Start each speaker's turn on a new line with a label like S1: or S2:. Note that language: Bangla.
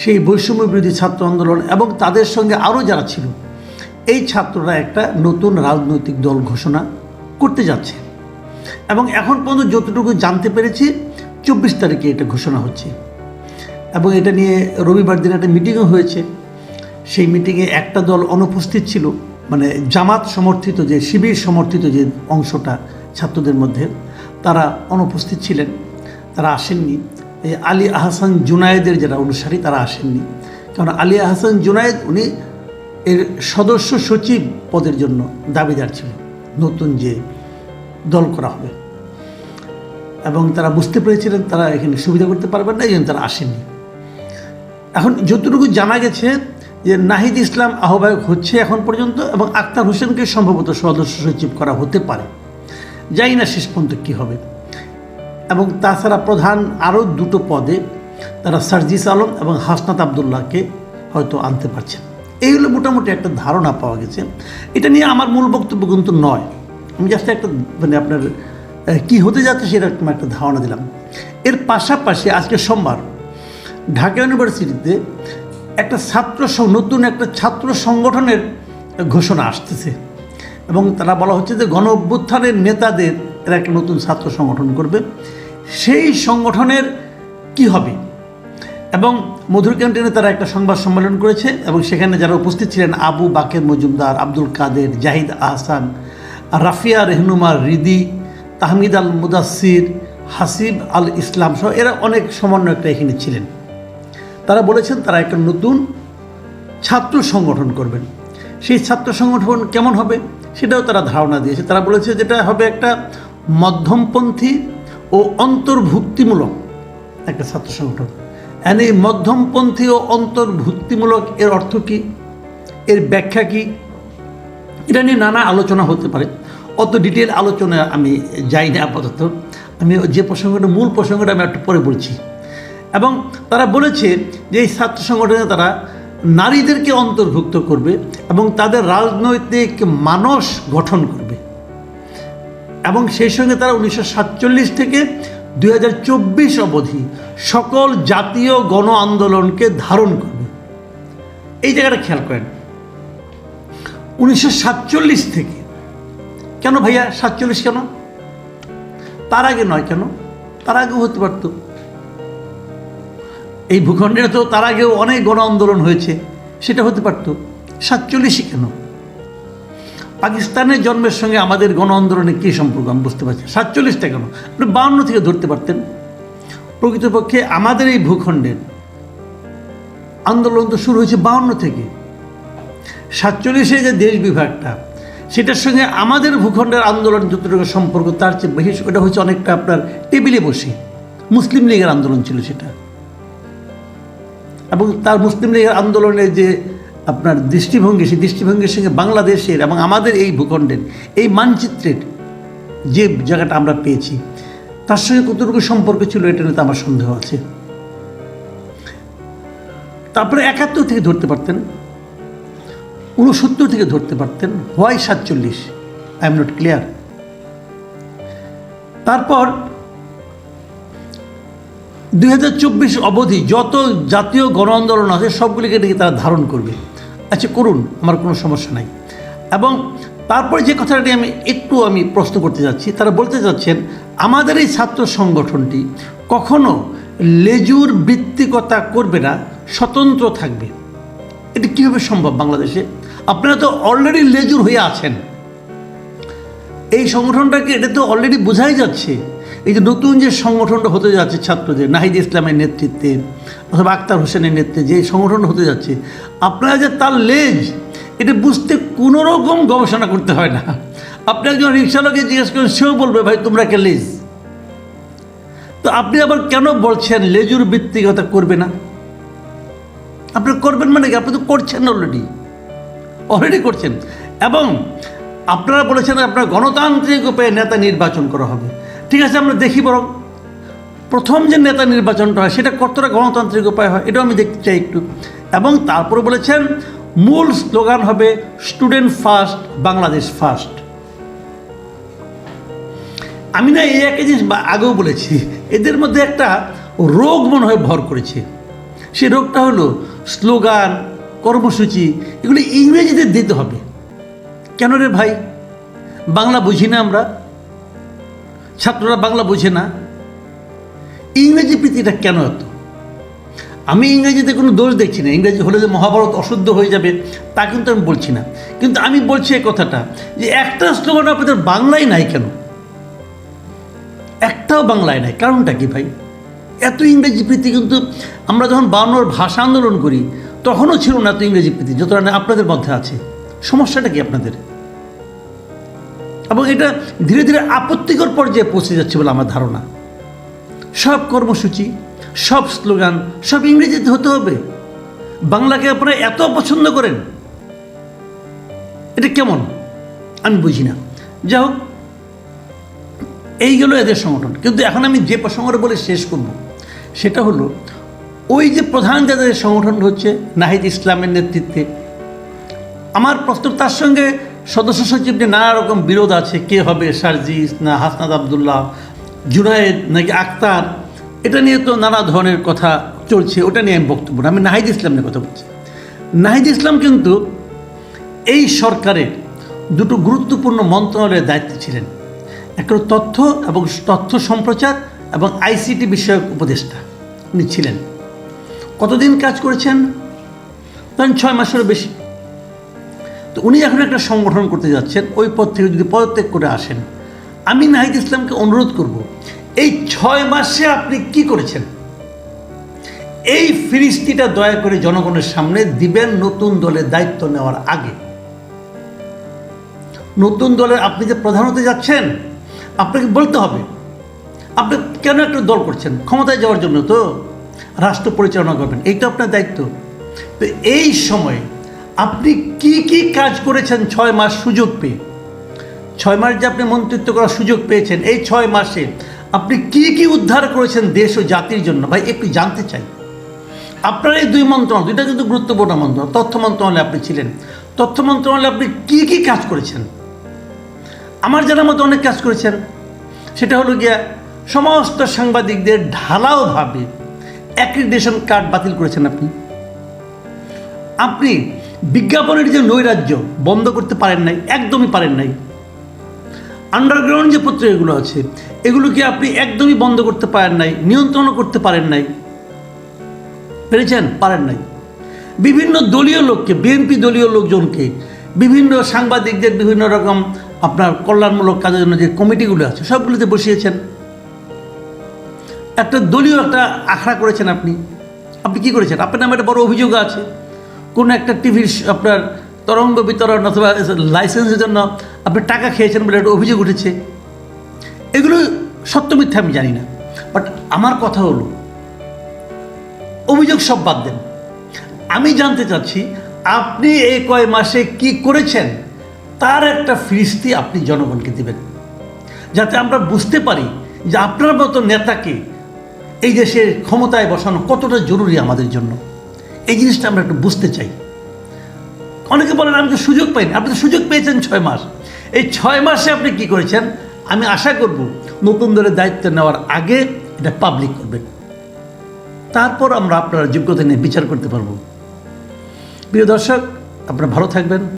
S1: সেই বৈষম্য বিরোধী ছাত্র আন্দোলন এবং তাদের সঙ্গে আরও যারা ছিল, এই ছাত্ররা একটা নতুন রাজনৈতিক দল ঘোষণা করতে যাচ্ছে। এবং এখন পর্যন্ত যতটুকু জানতে পেরেছি, চব্বিশ তারিখে এটা ঘোষণা হচ্ছে। এবং এটা নিয়ে রবিবার দিন একটা মিটিংও হয়েছে। সেই মিটিংয়ে একটা দল অনুপস্থিত ছিল মানে জামাত সমর্থিত যে, শিবির সমর্থিত যে অংশটা ছাত্রদের মধ্যে, তারা অনুপস্থিত ছিলেন। তারা আসেননি। এই আলী আহসান জুনায়েদের যারা অনুসারী, তারা আসেননি। কারণ আলী আহসান জুনায়েদ উনি এর সদস্য সচিব পদের জন্য দাবিদার ছিলেন, নতুন যে দল করা হবে। এবং তারা বুঝতে পেরেছিলেন তারা এখানে সুবিধা করতে পারবেন না, এই জন্য তারা আসেননি। এখন যতটুকু জানা গেছে যে নাহিদ ইসলাম আহ্বায়ক হচ্ছে এখন পর্যন্ত এবং আক্তার হোসেনকে সম্ভবত সদস্য সচিব করা হতে পারে। জানি না শেষ পর্যন্ত কী হবে। এবং তাছাড়া প্রধান আরও দুটো পদে তারা সার্জিস আলম এবং হাসনাত আবদুল্লাহকে হয়তো আনতে পারছেন। এই হলো মোটামুটি একটা ধারণা পাওয়া গেছে। এটা নিয়ে আমার মূল বক্তব্য কিন্তু নয়। আমি জাস্ট একটা মানে আপনার কি হতে যাচ্ছে সেরকম একটা ধারণা দিলাম। এর পাশাপাশি আজকে সোমবার ঢাকা ইউনিভার্সিটিতে একটা ছাত্র নতুন একটা ছাত্র সংগঠনের ঘোষণা আসতেছে। এবং তারা বলা হচ্ছে যে গণ অভ্যুত্থানের নেতাদের এরা একটা নতুন ছাত্র সংগঠন করবে। সেই সংগঠনের কি হবে? এবং মধুর ক্যান্টিনে তারা একটা সংবাদ সম্মেলন করেছে এবং সেখানে যারা উপস্থিত ছিলেন আবু বাকের মজুমদার, আব্দুল কাদের, জাহিদ আহসান, রাফিয়া রেহনুমা রিদি, তাহমিদ আল মুদাসির হাসিব আল ইসলাম সহ এরা অনেক সমন্বয়করা এখানে ছিলেন। তারা বলেছেন তারা একটা নতুন ছাত্র সংগঠন করবেন। সেই ছাত্র সংগঠন কেমন হবে সেটাও তারা ধারণা দিয়েছে। তারা বলেছে যেটা হবে একটা মধ্যমপন্থী ও অন্তর্ভুক্তিমূলক, একটা ছাত্র সংগঠন। এন মধ্যমপন্থী ও অন্তর্ভুক্তিমূলক এর অর্থ কী? এর ব্যাখ্যা কী? এটা নিয়ে নানা আলোচনা হতে পারে। অত ডিটেল আলোচনা আমি যাই না আপাতত। আমি যে প্রসঙ্গটা, মূল প্রসঙ্গটা আমি একটু পরে বলছি। এবং তারা বলেছে যে এই ছাত্র সংগঠনে তারা নারীদেরকে অন্তর্ভুক্ত করবে এবং তাদের রাজনৈতিক মানস গঠন করবে। এবং সেই সঙ্গে তারা উনিশশো সাতচল্লিশ থেকে দুই হাজার চব্বিশ অবধি সকল জাতীয় গণ আন্দোলনকে ধারণ করবে। এই জায়গাটা খেয়াল করেন। উনিশশো সাতচল্লিশ থেকে কেন ভাইয়া সাতচল্লিশ কেন? তার আগে নয় কেন? তার আগেও হতে পারতো। এই ভূখণ্ডে তো তার আগেও অনেক গণ আন্দোলন হয়েছে, সেটা হতে পারতো। সাতচল্লিশই কেন? পাকিস্তানের জন্মের সঙ্গে আমাদের গণ আন্দোলনের কী সম্পর্ক? আমি বুঝতে পারছি সাতচল্লিশটা কেন? আপনি বাউন্ন থেকে ধরতে পারতেন। প্রকৃতপক্ষে আমাদের এই ভূখণ্ডের আন্দোলন তো শুরু হয়েছে বাউন্ন থেকে। সাতচল্লিশে যে দেশ বিভাগটা, সেটার সঙ্গে আমাদের ভূখণ্ডের আন্দোলন যতটুকু সম্পর্ক, তার চেয়ে বেশি ওটা হচ্ছে অনেকটা আপনার টেবিলে বসে। মুসলিম লীগের আন্দোলন ছিল সেটা। এবং তার মুসলিম লীগের আন্দোলনের যে আপনার দৃষ্টিভঙ্গি, সেই দৃষ্টিভঙ্গির সঙ্গে বাংলাদেশের এবং আমাদের এই ভূখণ্ডের, এই মানচিত্রের যে জায়গাটা আমরা পেয়েছি, তার সঙ্গে কতটুকু সম্পর্ক ছিল এটা নিয়ে তো আমার সন্দেহ আছে। তারপরে একাত্তর থেকে ধরতে পারতেন উনসত্তর থেকে ধরতে পারতেন, হোয়াই সাতচল্লিশ, আই এম নট ক্লিয়ার। তারপর দুই হাজার চব্বিশ অবধি যত জাতীয় গণ আন্দোলন আছে, সবগুলিকে নিয়ে তারা ধারণ করবে। আচ্ছা করুন, আমার কোনো সমস্যা নাই। এবং তারপরে যে কথাটি আমি একটু আমি প্রশ্ন করতে যাচ্ছি, তারা বলতে যাচ্ছেন, আমাদের এই ছাত্র সংগঠনটি কখনো লেজুর বৃত্তিকতা করবে না, স্বতন্ত্র থাকবে। এটা কীভাবে সম্ভব বাংলাদেশে? আপনারা তো অলরেডি লেজুর হয়ে আছেন। এই সংগঠনটাকে, এটা তো অলরেডি বোঝাই যাচ্ছে। এই যে নতুন যে সংগঠনটা হতে যাচ্ছে ছাত্রদের, নাহিদ ইসলামের নেতৃত্বে অথবা আক্তার হোসেনের নেতৃত্বে যে সংগঠন হতে যাচ্ছে, আপনারা যে তার লেজ, এটা বুঝতে কোনো রকম গবেষণা করতে হয় না। আপনি একজন রিক্সালোকে জিজ্ঞেস করেন, সেও বলবে, ভাই, তোমরা কে লেজ? তো আপনি আবার কেন বলছেন, লেজুর বৃত্তিকতা করবে না? আপনি করবেন মানে কি? আপনি তো করছেন অলরেডি অলরেডি করছেন। এবং আপনারা বলেছেন আপনার গণতান্ত্রিক উপায়ে নেতা নির্বাচন করা হবে। ঠিক আছে, আমরা দেখি বরং প্রথম যে নেতা নির্বাচনটা হয়, সেটা কতটা গণতান্ত্রিক উপায় হয়, এটাও আমি দেখতে চাই একটু। এবং তারপরে বলেছেন, মূল স্লোগান হবে স্টুডেন্ট ফার্স্ট বাংলাদেশ ফার্স্ট আমি না, এই একটা জিনিস আগেও বলেছি, এদের মধ্যে একটা রোগ মনে হয় ভর করেছে। সে রোগটা হলো স্লোগান, কর্মসূচি, এগুলো ইংরেজিতে দিতে হবে। কেন রে ভাই? বাংলা বুঝি না আমরা? ছাত্ররা বাংলা বোঝে না। ইংরেজি প্রীতিটা কেন এত? আমি ইংরেজিতে কোনো দোষ দেখছি না। ইংরেজি হলে যে মহাভারত অশুদ্ধ হয়ে যাবে, তা কিন্তু আমি বলছি না। কিন্তু আমি বলছি এই কথাটা, যে একটা স্লোগান আপনাদের বাংলায় নাই কেন? একটাও বাংলায় নাই। কারণটা কি ভাই? এত ইংরেজি প্রীতি কিন্তু আমরা যখন বাউন্নর ভাষা আন্দোলন করি, তখনও ছিল না এত ইংরেজি প্রীতি, যতটা আপনাদের মধ্যে আছে। সমস্যাটা কি আপনাদের? এবং এটা ধীরে ধীরে আপত্তিকর পর্যায়ে পৌঁছে যাচ্ছে বলে আমার ধারণা। সব কর্মসূচি, সব স্লোগান, সব ইংরেজিতে হতে হবে। বাংলাকে আপনারা এত পছন্দ করেন, এটা কেমন? আমি বুঝি না। যাই হোক, এই গেল এদের সংগঠন। কিন্তু এখন আমি যে প্রসঙ্গটা বলে শেষ করব, সেটা হলো, ওই যে প্রধান যাদের সংগঠন হচ্ছে, নাহিদ ইসলামের নেতৃত্বে, আমার প্রশ্ন তার সঙ্গে সদস্য সচিব নিয়ে নানা রকম বিরোধ আছে, কে হবে সার্জিস না হাসনাদ আবদুল্লাহ জুনায়েদ নাকি আক্তার এটা নিয়ে তো নানা ধরনের কথা চলছে, ওটা নিয়ে আমি বক্তব্য না। আমি নাহিদ ইসলাম নিয়ে কথা বলছি। নাহিদ ইসলাম কিন্তু এই সরকারের দুটো গুরুত্বপূর্ণ মন্ত্রণালয়ের দায়িত্বে ছিলেন। একটা তথ্য এবং তথ্য সম্প্রচার এবং আইসিটি বিষয়ক উপদেষ্টা উনি ছিলেন। কতদিন কাজ করেছেন? ধরেন ছয় মাসেরও বেশি। তো উনি এখন একটা সংগঠন করতে যাচ্ছেন, ওই পদ থেকে যদি পদত্যাগ করে আসেন, আমি নাহিদ ইসলামকে অনুরোধ করব, এই ছয় মাসে আপনি কি করেছেন? এই ফিরিস্তিটা দয়া করে জনগণের সামনে দিবেন নতুন দলের দায়িত্ব নেওয়ার আগে। নতুন দলের আপনি যে প্রধান হতে যাচ্ছেন, আপনাকে বলতে হবে, আপনি কেন একটা দল করছেন? ক্ষমতায় যাওয়ার জন্য তো রাষ্ট্র পরিচালনা করবেন এই তো আপনার দায়িত্ব। তো এই সময়ে আপনি কি কি কাজ করেছেন ছয় মাস সুযোগ পেয়ে? ছয় মাস যে আপনি মন্ত্রিত্ব করার সুযোগ পেয়েছেন, এই ছয় মাসে আপনি কি কি উদ্ধার করেছেন দেশ ও জাতির জন্য? ভাই, একটু জানতে চাই। আপনার এই দুই মন্ত্রণালয়, দুইটা কিন্তু গুরুত্বপূর্ণ মন্ত্রণালয়, তথ্য মন্ত্রণালয়ে আপনি ছিলেন। তথ্য মন্ত্রণালয়ে আপনি কি কি কাজ করেছেন? আমার জানার মতো অনেক কাজ করেছেন। সেটা হলো গিয়া, সমস্ত সাংবাদিকদের ঢালাওভাবে অ্যাক্রিডেশন কার্ড বাতিল করেছেন আপনি। আপনি বিজ্ঞাপনের যে নৈরাজ্য বন্ধ করতে পারেন নাই, একদমই পারেন নাই। আন্ডারগ্রাউন্ড যে পত্রিকাগুলো আছে, এগুলোকে আপনি একদমই বন্ধ করতে পারেন নাই নিয়ন্ত্রণও করতে পারেন নাই। পেরেছেন? পারেন নাই। বিভিন্ন দলীয় লোককে, বিএনপি দলীয় লোকজনকে, বিভিন্ন সাংবাদিকদের বিভিন্ন রকম আপনার কল্যাণমূলক কাজের জন্য যে কমিটিগুলো আছে, সবগুলোতে বসিয়েছেন। একটা দলীয় একটা আখড়া করেছেন আপনি। আপনি কি করেছেন? আপনার নামে একটা বড় অভিযোগ আছে। কোনো একটা টিভির আপনার তরঙ্গ বিতরণ অথবা লাইসেন্সের জন্য আপনি টাকা খেয়েছেন বলে একটা অভিযোগ উঠেছে। এগুলো সত্য মিথ্যা আমি জানি না। বাট আমার কথা হলো, অভিযোগ সব বাদ দেন। আমি জানতে চাচ্ছি, আপনি এই কয় মাসে কি করেছেন? তার একটা ফিরিস্তি আপনি জনগণকে দেবেন। যাতে আমরা বুঝতে পারি যে আপনার মতো নেতাকে এই দেশের ক্ষমতায় বসানো কতটা জরুরি আমাদের জন্য। এই জিনিসটা আমরা একটু বুঝতে চাই। অনেকে বলেন, আমি তো সুযোগ পাইনি। আপনি তো সুযোগ পেয়েছেন ছয় মাস। এই ছয় মাসে আপনি কি করেছেন? আমি আশা করব নতুন দলের দায়িত্ব নেওয়ার আগে এটা পাবলিক করবেন। তারপর আমরা আপনার যোগ্যতা নিয়ে বিচার করতে পারব। প্রিয় দর্শক, আপনারা ভালো থাকবেন।